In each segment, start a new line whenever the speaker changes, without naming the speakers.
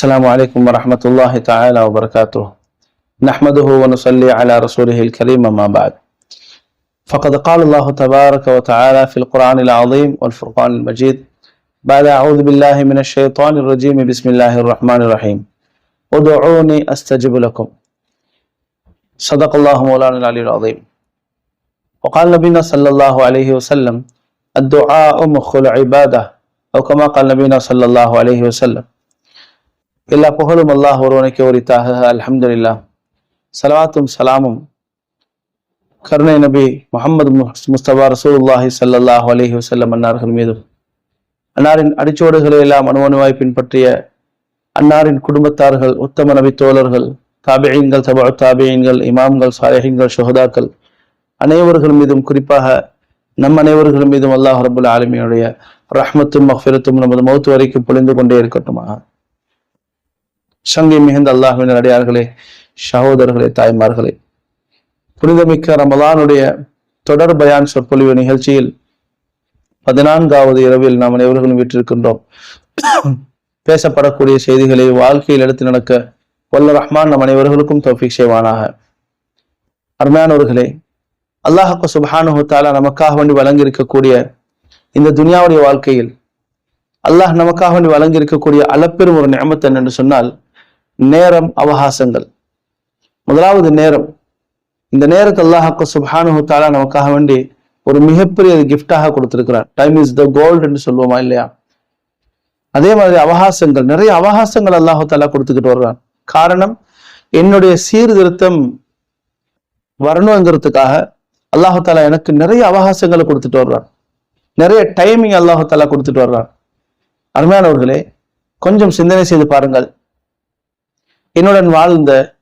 السلام عليكم ورحمة الله تعالى وبركاته. نحمده ونصلي على رسوله الكريم ما بعد. فقد قال الله تبارك وتعالى في القرآن العظيم والفرقان المجيد بعد أعوذ بالله من الشيطان الرجيم بسم الله الرحمن الرحيم. ادعوني أستجب لكم. صدق الله مولانا العلي العظيم. وقال نبينا صلى الله عليه وسلم الدعاء مخ العبادة أو كما قال نبينا صلى الله عليه وسلم எல்லா புகழும் அல்லாஹ் ஒருவனுக்கு உரித்தாக அலமதுல்லா சலாத்தும் சலாமும். கருணை நபி முகமது முஸ்தபா ரசூலுல்லாஹி சல்லாஹ் அலஹி வஸல்லம் அன்னார்கள் மீதும். அன்னாரின் அடிச்சோடுகளை எல்லாம் அணுவணுவாய் பின்பற்றிய அன்னாரின் குடும்பத்தார்கள் உத்தம நபி தோழர்கள் தாபியங்கள் தபா தாபியங்கள் இமாம்கள் சாயகங்கள் சுகதாக்கள் அனைவர்கள் மீதும் குறிப்பாக நம் அனைவர்கள் மீதும் அல்லாஹ் ரபுல் ஆலமியுடைய ரஹ்மத்தும் மஃபிரத்தும் நமது மௌத்து வரைக்கும் பொழிந்து கொண்டே இருக்கட்டுமாக. சங்கை மிகுந்த அல்லாஹுவின் அடியார்களே சகோதரர்களே தாய்மார்களே. புனிதமிக்க ரமலானுடைய தொடர் பயான் சொற்பொழிவு நிகழ்ச்சியில் பதினான்காவது இரவில் நாம் அனைவர்களும் வீற்றிருக்கின்றோம். பேசப்படக்கூடிய செய்திகளை வாழ்க்கையில் எடுத்து நடக்க வல்ல ரஹ்மான் நம் அனைவர்களுக்கும் தௌஃபிக் செய்வானாக. அருமையானவர்களே அல்லாஹக்கு சுபஹானு தாலா நமக்காக வேண்டி வழங்கி இருக்கக்கூடிய இந்த துனியாவுடைய வாழ்க்கையில் அல்லாஹ் நமக்காக வேண்டி வழங்கி இருக்கக்கூடிய அளப்பெரும் ஒரு நியமத்தன் என்று சொன்னால் நேரம் அவகாசங்கள். முதலாவது நேரம். இந்த நேரத்தை அல்லாஹாக்கு சுபானு தாலா நமக்காக வேண்டி ஒரு மிகப்பெரிய கிஃப்டாக கொடுத்திருக்கிறார். டைம் இஸ் த கோல்டு என்று சொல்லுவோமா இல்லையா? அதே மாதிரி அவகாசங்கள். நிறைய அவகாசங்கள் அல்லாஹு தாலா கொடுத்துக்கிட்டு வர்றான். காரணம் என்னுடைய சீர்திருத்தம் வரணுங்கிறதுக்காக அல்லாஹு தாலா எனக்கு நிறைய அவகாசங்களை கொடுத்துட்டு வர்றான். நிறைய டைமிங் அல்லாஹு தாலா கொடுத்துட்டு வர்றான். அருமையானவர்களே கொஞ்சம் சிந்தனை செய்து பாருங்கள். என்னுடன் வாழ்ந்த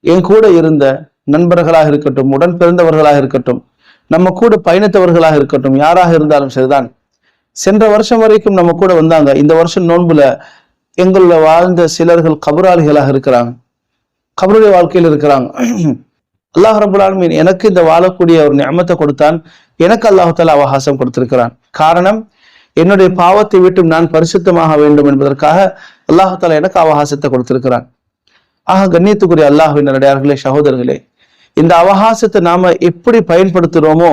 என் கூட இருந்த நண்பர்களாக இருக்கட்டும் உடன் பிறந்தவர்களாக இருக்கட்டும் நம்ம கூட பயணித்தவர்களாக இருக்கட்டும் யாராக இருந்தாலும் சரிதான். சென்ற வருஷம் வரைக்கும் நம்ம கூட வந்தாங்க. இந்த வருஷம் நோன்புல எங்கள வாழ்ந்த சிலர்கள் கபராளிகளாக இருக்கிறாங்க. கபருடைய வாழ்க்கையில் இருக்கிறாங்க. அல்லாஹ் ரபுல் எனக்கு இந்த வாழக்கூடிய ஒரு நியமத்தை கொடுத்தான். எனக்கு அல்லாஹால அவகாசம் கொடுத்திருக்கிறான். காரணம் என்னுடைய பாவத்தை விட்டு நான் பரிசுத்தமாக வேண்டும் என்பதற்காக அல்லாஹால எனக்கு அவகாசத்தை கொடுத்திருக்கிறான். ஆக கண்ணியத்துக்குரிய அல்லாஹுவின் நடையார்களே சகோதரர்களே இந்த அவகாசத்தை நாம எப்படி பயன்படுத்துறோமோ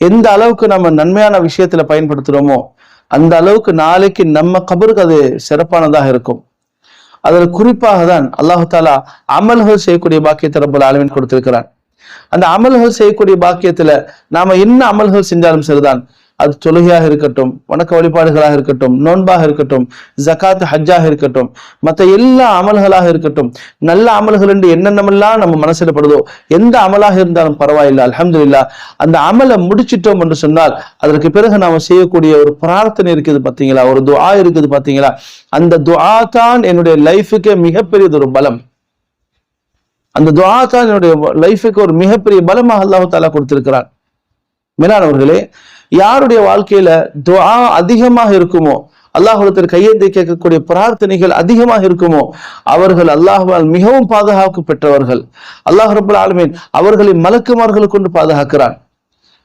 எந்த அளவுக்கு நம்ம நன்மையான விஷயத்துல பயன்படுத்துறோமோ அந்த அளவுக்கு நாளைக்கு நம்ம கபருக்கு அது சிறப்பானதாக இருக்கும். அதில் குறிப்பாக தான் அல்லாஹு தாலா அமல்கள் செய்யக்கூடிய பாக்கியத்தை ரப்பல் ஆலமின் கொடுத்திருக்கிறான். அந்த அமல்கள் செய்யக்கூடிய பாக்கியத்துல நாம என்ன அமல்கள் செஞ்சாலும் சரிதான். அது தொழுகையாக இருக்கட்டும் வணக்க வழிபாடுகளாக இருக்கட்டும் நோன்பாக இருக்கட்டும் ஜகாத் ஹஜ்ஜாக இருக்கட்டும் மற்ற எல்லா அமல்களாக இருக்கட்டும் நல்ல அமல்கள் என்று என்னென்னமெல்லாம் நம்ம மனசிடப்படுதோ படுதோ எந்த அமலாக இருந்தாலும் பரவாயில்லை அலமது இல்லா அந்த அமலை முடிச்சிட்டோம் என்று சொன்னால் அதற்கு பிறகு நாம செய்யக்கூடிய ஒரு பிரார்த்தனை இருக்குது பாத்தீங்களா ஒரு துஆ இருக்குது பாத்தீங்களா அந்த துஆ தான் என்னுடைய லைஃபுக்கு மிகப்பெரியது ஒரு பலம். அந்த துஆ தான் என்னுடைய லைஃபுக்கு ஒரு மிகப்பெரிய பலமாக அல்லாஹு தாலா கொடுத்திருக்கிறான். மேலானவர்களே யாருடைய வாழ்க்கையில துவா அதிகமாக இருக்குமோ அல்லாஹுலத்தில் கையேந்தி கேட்கக்கூடிய பிரார்த்தனைகள் அதிகமாக இருக்குமோ அவர்கள் அல்லாஹுவால் மிகவும் பாதுகாப்பு பெற்றவர்கள். அல்லாஹ் ரபுல் ஆலமீன் அவர்களை மலக்குமார்களை கொண்டு பாதுகாக்கிறான்.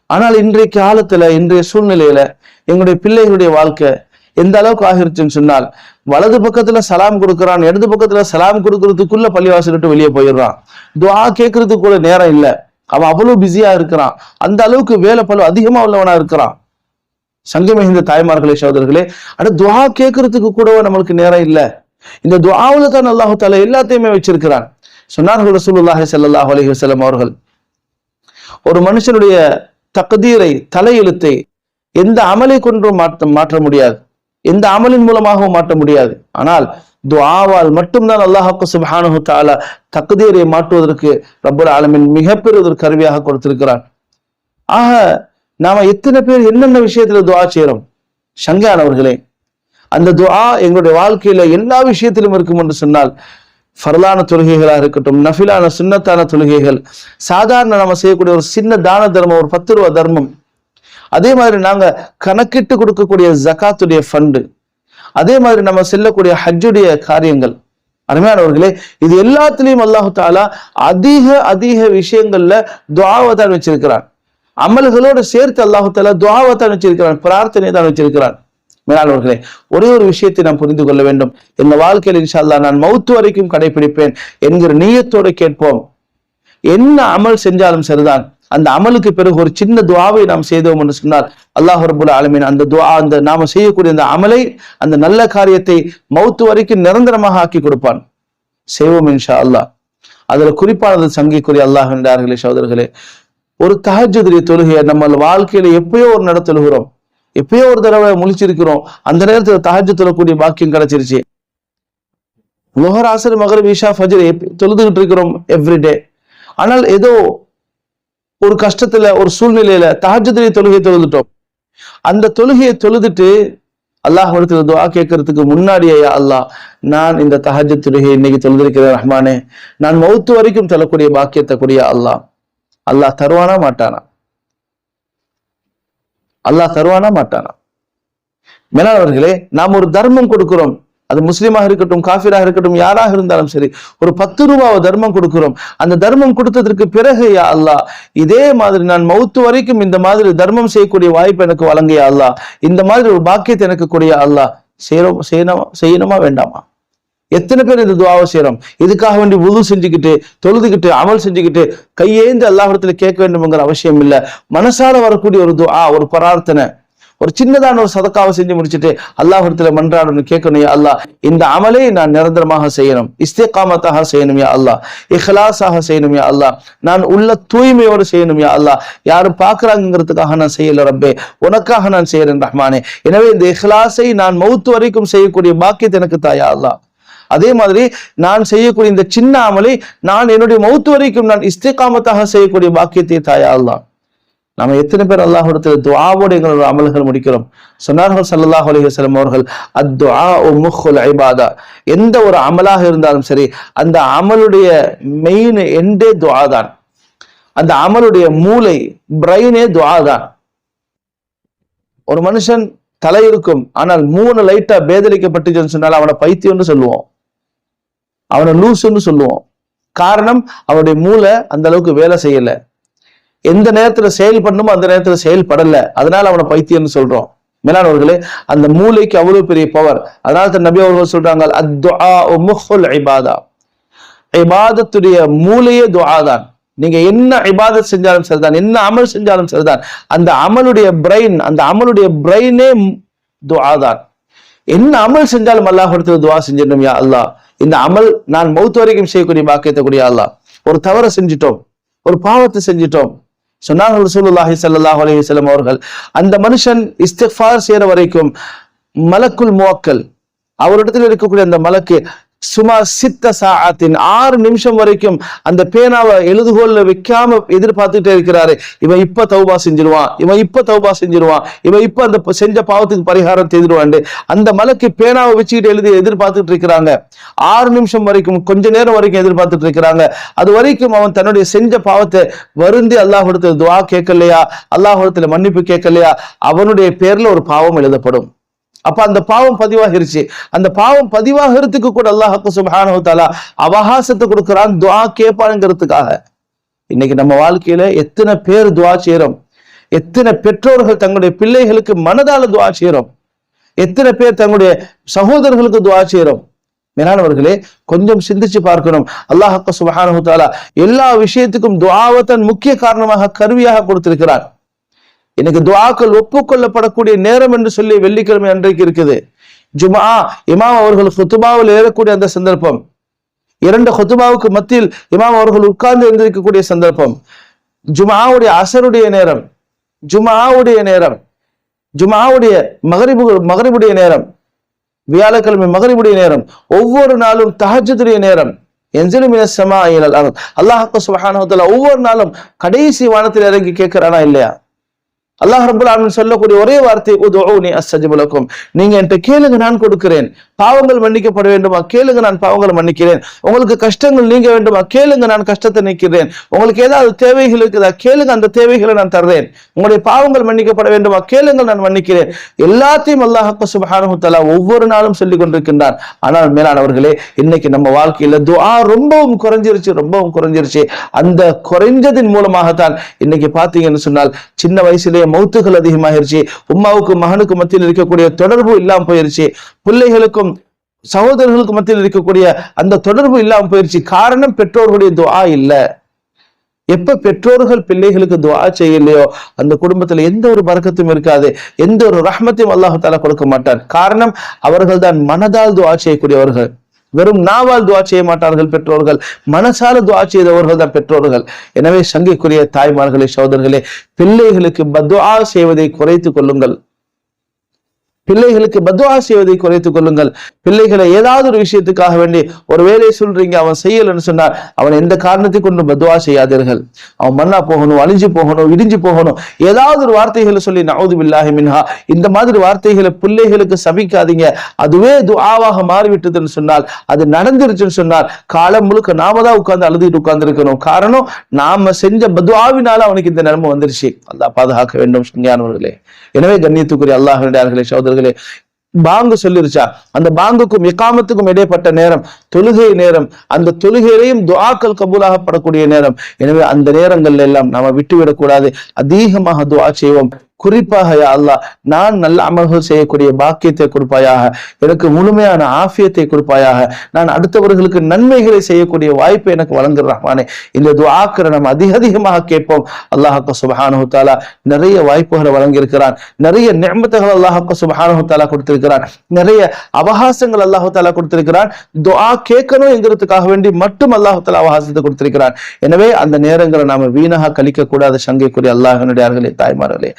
ஆனால் இன்றைய காலத்துல இன்றைய சூழ்நிலையில எங்களுடைய பிள்ளைகளுடைய வாழ்க்கை எந்த அளவுக்கு ஆகிருச்சுன்னு சொன்னால் வலது பக்கத்துல சலாம் கொடுக்குறான் இடது பக்கத்துல சலாம் கொடுக்கறதுக்குள்ள பள்ளிவாசல் விட்டு வெளியே போயிடுறான். துவா கேட்கறதுக்கு கூட நேரம் இல்லை. அவன் அவ்வளவு பிஸியா இருக்கிறான். அந்த அளவுக்கு வேலை பல அதிகமா உள்ளவனா இருக்கிறான். சங்கமிகுந்த தாய்மார்களே சகோதரர்களே ஆனா துவா கேட்கறதுக்கு கூடவோ நம்மளுக்கு நேரம் இல்லை. இந்த துவாவுல தான் அல்லாஹு தாலா எல்லாத்தையுமே வச்சிருக்கிறான். சொன்னார்கள் ரசூலுல்லாஹி சல்லாஹ் அலஹி வசலம் அவர்கள் ஒரு மனுஷனுடைய தக்தீரை தலையெழுத்தை எந்த அமலை கொண்டும் மாற்ற மாற்ற முடியாது. எந்த அமலின் மூலமாகவும் மாற்ற முடியாது. ஆனால் துஆவால் மட்டும்தான் அல்லாஹாக்கு சுபஹானஹு தாலா தக்தீரை மாற்றுவதற்கு ரப்பல் ஆலமின் மிகப்பெரிய ஒரு கருவியாக கொடுத்திருக்கிறான் ஆக நாம எத்தனை பேர் என்னென்ன விஷயத்துல துவா செய்யறோம் சங்கானவர்களே அந்த துவா எங்களுடைய வாழ்க்கையில எல்லா விஷயத்திலும் இருக்கும் என்று சொன்னால் ஃபர்லான தொழுகைகளாக இருக்கட்டும் நஃபிலான சுன்னத்தான தொழுகைகள் சாதாரண நம்ம செய்யக்கூடிய ஒரு சின்ன தான தர்மம் ஒரு பத்து ரூபா தர்மம் அதே மாதிரி நாங்க கணக்கிட்டு கொடுக்கக்கூடிய ஜகாத்துடைய ஃபண்டு அதே மாதிரி நம்ம செல்லக்கூடிய ஹஜ்ஜுடைய காரியங்கள். அருமையானவர்களே இது எல்லாத்துலேயும் அல்லாஹு தாலா அதிக அதிக விஷயங்கள்ல துவாவை தான் வச்சிருக்கிறான். அமல்களோடு சேர்த்து அல்லாஹு தாலா துவாவை தான் வச்சிருக்கிறான் பிரார்த்தனை தான் வச்சிருக்கிறான். மேலாளர்களே ஒரே ஒரு விஷயத்தை நாம் புரிந்து கொள்ள வேண்டும். இந்த வாழ்க்கையில் இன்ஷால்லா நான் மௌத்து வரைக்கும் கடைபிடிப்பேன் என்கிற நீயத்தோடு கேட்போம். என்ன அமல் செஞ்சாலும் சரிதான். அந்த அமலுக்கு பிறகு ஒரு சின்ன துவாவை நாம் செய்தோம் என்று சொன்னால் அல்லாஹ் ரபுல் ஆலமீன் அந்த துவா அந்த நாம செய்யக்கூடிய அந்த அமலை அந்த நல்ல காரியத்தை மௌத்து வரைக்கும் நிரந்தரமாக ஆக்கி கொடுப்பான். செய்வோம் இன்ஷா அல்லாஹ் அதுல குறிப்பானது சங்கிக்குரிய அல்லாஹ் என்றார்களே சோதர்களே ஒரு தஹஜுடைய தொழுகையை நம்ம வாழ்க்கையில எப்பயோ ஒரு நட தொழுகிறோம். எப்பயோ ஒரு தடவை முழிச்சிருக்கிறோம். அந்த நேரத்துல தகஜ தொழக்கூடிய பாக்கியம் கிடைச்சிருச்சு. லோஹர் ஆசர் மகர் விஷா ஃபஜர் தொழுதுகிட்டு இருக்கிறோம் எவ்ரிடே ஆனால் ஏதோ ஒரு கஷ்டத்துல ஒரு சூழ்நிலையில தஹஜுடைய தொழுகை தொழுதுட்டோம். அந்த தொழுகையை தொழுதுட்டு அல்லாஹ் ஒருத்தர் துவா கேட்கறதுக்கு முன்னாடியே அல்லாஹ் நான் இந்த தஹஜ் தொழுகை இன்னைக்கு தொழுதிருக்கிறேன் ரஹ்மானே. நான் மௌத்து வரைக்கும் தரக்கூடிய பாக்கியத்தை கூடிய அல்லாஹ். அல்லாஹ் தருவானா மாட்டானா? அல்லாஹ் தருவானா மாட்டானா? மேலாளர்களே நாம் ஒரு தர்மம் கொடுக்கிறோம். அது முஸ்லீமாக இருக்கட்டும் காஃபிராக இருக்கட்டும் யாராக இருந்தாலும் சரி ஒரு பத்து ரூபாவை தர்மம் கொடுக்கிறோம். அந்த தர்மம் கொடுத்ததற்கு பிறகு யா அல்லாஹ் இதே மாதிரி நான் மௌத்து வரைக்கும் இந்த மாதிரி தர்மம் செய்யக்கூடிய வாய்ப்பு எனக்கு வழங்கிய அல்லாஹ். இந்த மாதிரி ஒரு பாக்கியத்தை எனக்கு கூடிய அல்லாஹ். செய்யணும் செய்யணுமா செய்யணுமா வேண்டாமா? எத்தனை பேர் இந்த துவாவை செய்யறோம் இதுக்காக வேண்டி உது செஞ்சுக்கிட்டு தொழுதுகிட்டு அமல் செஞ்சுக்கிட்டு கையேந்து அல்லாஹிடத்துல கேட்க வேண்டும்ங்கிற அவசியம் இல்லை. மனசால வரக்கூடிய ஒரு துவா ஒரு பிரார்த்தனை. ஒரு சின்னதான ஒரு சதக்காவை செஞ்சு முடிச்சுட்டு அல்லாஹிடத்துல மன்றாடணும் கேட்கணும் யா அல்லாஹ். இந்த அமலை நான் நிரந்தரமாக செய்யணும். இஸ்திகாமத்தாக செய்யணும் யா அல்லா இஹ்லாஸாக செய்யணும் யா அல்லாஹ். நான் உள்ள தூய்மையோடு செய்யணும் யா அல்லாஹ். யாரும் பார்க்குறாங்கிறதுக்காக நான் செய்யல ரப்பே. உனக்காக நான் செய்யறேன் ரஹ்மானே. எனவே இந்த இஹ்லாஸை நான் மௌத்து வரைக்கும் செய்யக்கூடிய பாக்கியத்தை எனக்கு தாயா அல்லா அதே மாதிரி நான் செய்யக்கூடிய இந்த சின்ன அமலை நான் என்னுடைய மௌத்து வரைக்கும் நான் இஸ்திகாமத்தாக செய்யக்கூடிய பாக்கியத்தை தாயா அல்லாம் நாம எத்தனை பேர் அல்லாஹிடத்தில் துஆவோடு எங்களோட அமல்கள் முடிக்கிறோம். சொன்னார்கள் சல்லாஹ் அலைஹி வஸல்லம் அவர்கள் அத்துஆ முஹுல் ஐபாதா எந்த ஒரு அமலாக இருந்தாலும் சரி அந்த அமலுடைய மெயின் எண்டே துவா தான். அந்த அமலுடைய மூளை பிரைனே துவா தான். ஒரு மனுஷன் தலை இருக்கும் ஆனால் மூணு லைட்டா பேதளிக்கப்பட்டுச்சுன்னு சொன்னால் அவனை பைத்தியம்னு சொல்லுவோம். அவனை லூசுன்னு சொல்லுவோம். காரணம் அவனுடைய மூளை அந்த அளவுக்கு வேலை செய்யல. எந்த நேரத்துல செயல்படணுமோ அந்த நேரத்துல செயல்படல அதனால அவனை பைத்தியம்னு சொல்றோம். மேலானவர்களே அந்த மூளைக்கு அவ்வளவு பெரிய பவர் அதனால தான் நபி அவர்கள் சொல்றாங்க அத்துஆ முஹுல் இபாதா. ஐபாதத்துடைய மூளையே துஆ தான். நீங்க என்ன இபாதத் செஞ்சாலும் சரிதான் என்ன அமல் செஞ்சாலும் சரிதான். அந்த அமலுடைய பிரெயின் அந்த அமலுடைய பிரெயினே துஆ தான். என்ன அமல் செஞ்சாலும் அல்லாஹ் துவா செஞ்சிடணும் யா அல்லாஹ். இந்த அமல் நான் மௌத்து வரைக்கும் செய்யக்கூடிய பாக்கியத்தை கூடிய அல்லாஹ். ஒரு தவறை செஞ்சிட்டோம் ஒரு பாவத்தை செஞ்சிட்டோம். சொன்னார்கள் ரசூலுல்லாஹி சல்லாஹ் அலைஹி அவர்கள் அந்த மனுஷன் இஸ்திஃபார் செய்கிற வரைக்கும் மலக்குள் மோக்கல் அவரிடத்தில் இருக்கக்கூடிய அந்த மலக்கு சுமார் சித்த சாத்தின் ஆறு நிமிஷம் வரைக்கும் அந்த பேனாவை எழுதுகோல்ல வைக்காம எதிர்பார்த்துட்டே இருக்கிறாரு. இவன் இப்ப தௌபா செஞ்சிருவான் இவன் இப்ப தௌபா செஞ்சிருவான் இவன் இப்ப அந்த செஞ்ச பாவத்துக்கு பரிகாரம் செய்திருவான் அந்த மலைக்கு பேனாவை வச்சுக்கிட்டு எழுதி எதிர்பார்த்துட்டு இருக்கிறாங்க. ஆறு நிமிஷம் வரைக்கும் கொஞ்ச நேரம் வரைக்கும் எதிர்பார்த்துட்டு இருக்கிறாங்க. அது வரைக்கும் அவன் தன்னுடைய செஞ்ச பாவத்தை வருந்தி அல்லாஹ்விடத்தில் துவா கேட்கலையா? அல்லாஹ்விடத்தில் மன்னிப்பு கேட்கலையா? அவனுடைய பேர்ல ஒரு பாவம் எழுதப்படும். அப்ப அந்த பாவம் பதிவாகிருச்சு. அந்த பாவம் பதிவாகிறதுக்கு கூட அல்லாஹ் சுப்ஹானஹு தாலா அவகாசத்தை கொடுக்குறான் துவா கேட்பானுங்கிறதுக்காக. இன்னைக்கு நம்ம வாழ்க்கையில எத்தனை பேர் துவா செய்யறோம் எத்தனை பெற்றோர்கள் தங்களுடைய பிள்ளைகளுக்கு மனதால துவா செய்யறோம் எத்தனை பேர் தங்களுடைய சகோதரர்களுக்கு துவா செய்யறோம் மேலானவர்களே கொஞ்சம் சிந்திச்சு பார்க்கணும். அல்லாஹ் சுபஹானு தாலா எல்லா விஷயத்துக்கும் துவாவை தன் முக்கிய காரணமாக கருவியாக கொடுத்திருக்கிறார் எனக்கு துவாக்கள் ஒப்புக்கொள்ளப்படக்கூடிய நேரம் என்று சொல்லி வெள்ளிக்கிழமை அன்றைக்கு இருக்குது. ஜுமா இமாம் அவர்கள் ஹுத்துபாவில் ஏறக்கூடிய அந்த சந்தர்ப்பம். இரண்டு ஹுத்துபாவுக்கு மத்தியில் இமாம் அவர்கள் உட்கார்ந்து எழுந்திருக்கக்கூடிய சந்தர்ப்பம். ஜுமாவுடைய அசருடைய நேரம். ஜுமாவுடைய நேரம். ஜுமாவுடைய மகரிபு மகரிபுடைய நேரம். வியாழக்கிழமை மகரிபுடைய நேரம். ஒவ்வொரு நாளும் தஹஜ்ஜுடைய நேரம். என்ஜிலு சமா அல்லாஹ் சுப்ஹானஹு ஒவ்வொரு நாளும் கடைசி வானத்தில் இறங்கி கேட்கிறானா இல்லையா? அல்லாஹ் ரபுல் ஆலமின் சொல்லக்கூடிய ஒரே வார்த்தை உதவுனி அஸ்தஜிபு நீங்க என்கிட்ட கேளுங்க நான் கொடுக்கிறேன். பாவங்கள் மன்னிக்கப்பட வேண்டுமா? கேளுங்க நான் பாவங்களை மன்னிக்கிறேன். உங்களுக்கு கஷ்டங்கள் நீங்க வேண்டுமா? கேளுங்க நான் கஷ்டத்தை நீக்கிறேன். உங்களுக்கு ஏதாவது தேவைகள் இருக்குதா? கேளுங்க அந்த தேவைகளை நான் தர்றேன். உங்களுடைய பாவங்கள் மன்னிக்கப்பட வேண்டுமா? கேளுங்க நான் மன்னிக்கிறேன். எல்லாத்தையும் அல்லாஹ் சுபஹானு தலா ஒவ்வொரு நாளும் சொல்லி கொண்டிருக்கின்றான் ஆனால் மேலானவர்களே இன்னைக்கு நம்ம வாழ்க்கையில துஆ ரொம்பவும் குறைஞ்சிருச்சு ரொம்பவும் குறைஞ்சிருச்சு. அந்த குறைஞ்சதின் மூலமாகத்தான் இன்னைக்கு பாத்தீங்கன்னு சொன்னால் சின்ன வயசுலேயே மௌத்துகள் அதிகமாகிருச்சு. உம்மாவுக்கும் மகனுக்கும் மத்தியில் இருக்கக்கூடிய தொடர்பு இல்லாம போயிருச்சு. பிள்ளைகளுக்கும் சகோதரர்களுக்கு மத்தியில் இருக்கக்கூடிய அந்த தொடர்பு இல்லாம போயிருச்சு. காரணம் பெற்றோர்களுடைய துவா இல்ல. எப்ப பெற்றோர்கள் பிள்ளைகளுக்கு துவா செய்யலையோ அந்த குடும்பத்துல எந்த ஒரு பறக்கத்தும் இருக்காது. எந்த ஒரு ரஹ்மத்தையும் அல்லாஹால கொடுக்க மாட்டார். காரணம் அவர்கள் தான் மனதால் துவா செய்யக்கூடியவர்கள். வெறும் நாவால் துவா செய்ய மாட்டார்கள் பெற்றோர்கள். மனசால துவா செய்தவர்கள் தான் பெற்றோர்கள். எனவே சங்கைக்குரிய தாய்மார்களே சகோதரர்களே பிள்ளைகளுக்கு பத்வா செய்வதை குறைத்துக் கொள்ளுங்கள். பிள்ளைகளுக்கு பத்வா செய்வதை குறைத்துக் கொள்ளுங்கள். பிள்ளைகளை ஏதாவது ஒரு விஷயத்துக்காக வேண்டி ஒரு வேலை சொல்றீங்க அவன் செய்யலன்னு சொன்னார் அவன் எந்த காரணத்தை கொண்டு பத்வா செய்யாதீர்கள். அவன் மண்ணா போகணும் அழிஞ்சு போகணும் இடிஞ்சு போகணும். ஏதாவது ஒரு வார்த்தைகளை சொல்லி நவுது பில்லாஹி மின்ஹா. இந்த மாதிரி வார்த்தைகளை பிள்ளைகளுக்கு சபிக்காதீங்க. அதுவே துஆவாக மாறிவிட்டதுன்னு சொன்னால் அது நடந்துருச்சுன்னு சொன்னால் காலம் முழுக்க நாம தான் உட்கார்ந்து அழுதுட்டு உட்கார்ந்து இருக்கணும் காரணம் நாம செஞ்ச பத்வாவினால அவனுக்கு இந்த நிலைமை வந்துருச்சு. அல்லா பாதுகாக்க வேண்டும் ஞானவர்களே எனவே கண்ணியத்துக்குரிய அல்லாஹ் சகோதரர்களே பாங்கு சொல்லிருச்சா? அந்த பாங்குக்கும் இக்காமத்துக்கும் இடைப்பட்ட நேரம் தொழுகை நேரம் அந்த தொழுகையிலையும் துவாக்கள் கபூலாகப்படக்கூடிய நேரம். எனவே அந்த நேரங்கள்ல எல்லாம் நாம விட்டுவிடக்கூடாது. அதிகமாக துவா செய்வோம். குறிப்பாக யா அல்லாஹ் நான் நல்ல அமல்கள் செய்யக்கூடிய பாக்கியத்தை கொடுப்பாயாக எனக்கு முழுமையான ஆஃபியத்தை கொடுப்பாயாக நான் அடுத்தவர்களுக்கு நன்மைகளை செய்யக்கூடிய வாய்ப்பை எனக்கு வழங்குற ரஹ்மானே. இந்த துஆக்களை நம்ம அதிக அதிகமாக கேட்போம். அல்லாஹாக்கு சுபஹானு தாலா நிறைய வாய்ப்புகளை வழங்கியிருக்கிறான். நிறைய நியமத்துகள் அல்லாஹாக்கு சுபஹானு தாலா கொடுத்திருக்கிறான். நிறைய அவகாசங்கள் அல்லாஹு தாலா கொடுத்திருக்கிறான். துவா கேட்கணும் என்கிறதுக்காக வேண்டி மட்டும் அல்லாஹு தாலா அவகாசத்தை கொடுத்திருக்கிறான். எனவே அந்த நேரங்களை நாம வீணாக கழிக்க கூடாது சங்கைக்குரிய அல்லாஹனுடையார்களே தாய்மார்களே.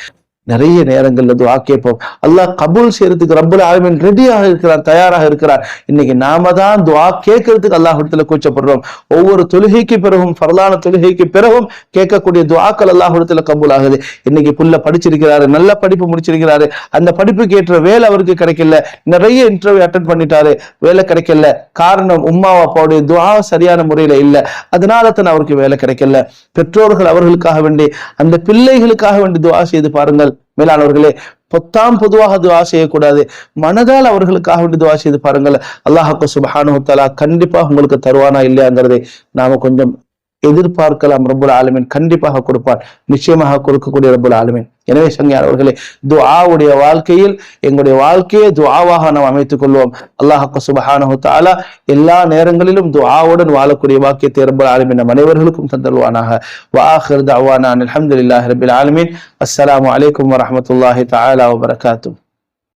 நிறைய நேரங்கள்ல துவா கேட்போம். அல்லாஹ் கபூல் செய்யறதுக்கு ரப்புல் ஆலமின் ரெடியாக இருக்கிறான் தயாராக இருக்கிறார் இன்னைக்கு நாம தான் துவா கேட்கறதுக்கு அல்லாஹிடத்துல கூச்சப்படுறோம். ஒவ்வொரு தொழுகைக்கு பிறகும் பரலான தொழுகைக்கு பிறகும் கேட்கக்கூடிய துவாக்கள் அல்லாஹிடத்துல கபூல் ஆகுது இன்னைக்கு புள்ள படிச்சிருக்கிறாரு நல்ல படிப்பு முடிச்சிருக்கிறாரு. அந்த படிப்புக்கு ஏற்ற வேலை அவருக்கு கிடைக்கல. நிறைய இன்டர்வியூ அட்டன் பண்ணிட்டாரு. வேலை கிடைக்கல. காரணம் உம்மா அப்பாவுடைய துவா சரியான முறையில இல்லை. அதனால தான் அவருக்கு வேலை கிடைக்கல. பெற்றோர்கள் அவர்களுக்காக வேண்டி அந்த பிள்ளைகளுக்காக வேண்டி துவா செய்து பாருங்கள். மேலானவர்களே பொத்தாம் பொதுவாக துவா செய்யக்கூடாது. மனதால் அவர்களுக்காக வேண்டி துவா செய்து பாருங்கள். அல்லாஹாக்கு சுபஹானு தலா கண்டிப்பா உங்களுக்கு தருவானா இல்லையாங்கிறதை நாம கொஞ்சம் எதிர்பார்க்கலாம் ரபுல் ஆலமீன். கண்டிப்பாக கொடுப்பார். நிச்சயமாக கொடுக்கக்கூடிய ரபுல் ஆலமீன். எனவே சங்கியார் அவர்களே துஆவுடைய வாழ்க்கையில் எங்களுடைய வாழ்க்கையை துஆவாக நாம் அமைத்துக் கொள்வோம். அல்லாஹாக்கு சுபஹானஹு தாலா எல்லா நேரங்களிலும் துஆவுடன் வாழக்கூடிய வாக்கியத்தை ரபுல் ஆலமீன் நம் அனைவர்களுக்கும் தந்தருவானாக. வாஹிர் தஅவானா அல்ஹம்துலில்லாஹி ரபில் ஆலமீன். அஸ்லாம் வலைக்கம் வரமத்துல்லாஹி தாலா வபரகாத்துஹு.